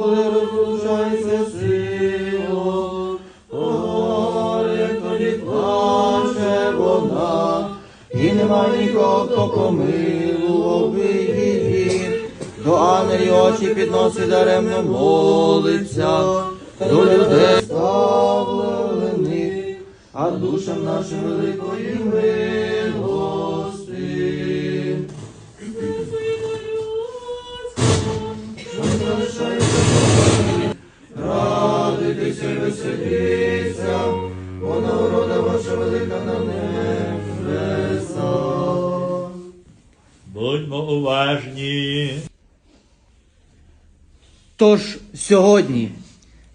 Коли розрушається сила, як тоді плаче вона, і нема нікого, хто помилував її. До ангелів очі підносить даремно молиться, до людей ставлених, а душам нашим великої милости. Радуйтеся і веселіться, бо нагорода ваша велика на небесах. Будьмо уважні. Тож сьогодні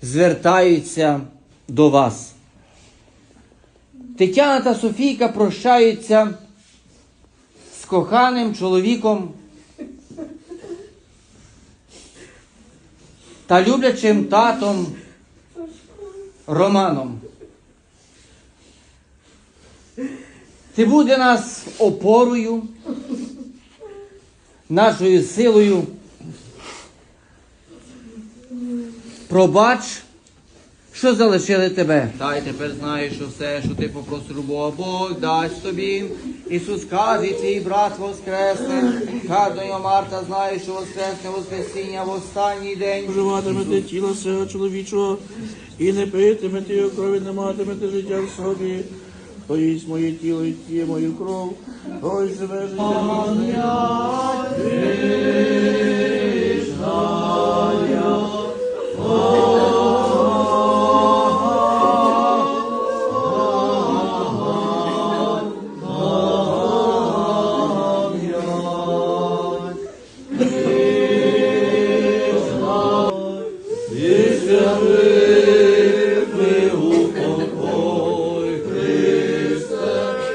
звертаються до вас. Тетяна та Софійка прощаються з коханим чоловіком та люблячим татом Романом. Ти буде нас опорою, нашою силою. Пробач, що залишили тебе. Та й тепер знаєш, що все, що ти попросив у Бога, Бог дасть тобі. Ісус каже, твій брат воскресне. Каже Марта знає, що воскресне Воскресіння в останній день. Вживатимете тіло свого чоловічого і не питимете його крові, не матимете життя в собі. Поїсть моє тіло і п'є мою кров, ой живе життя Senhor.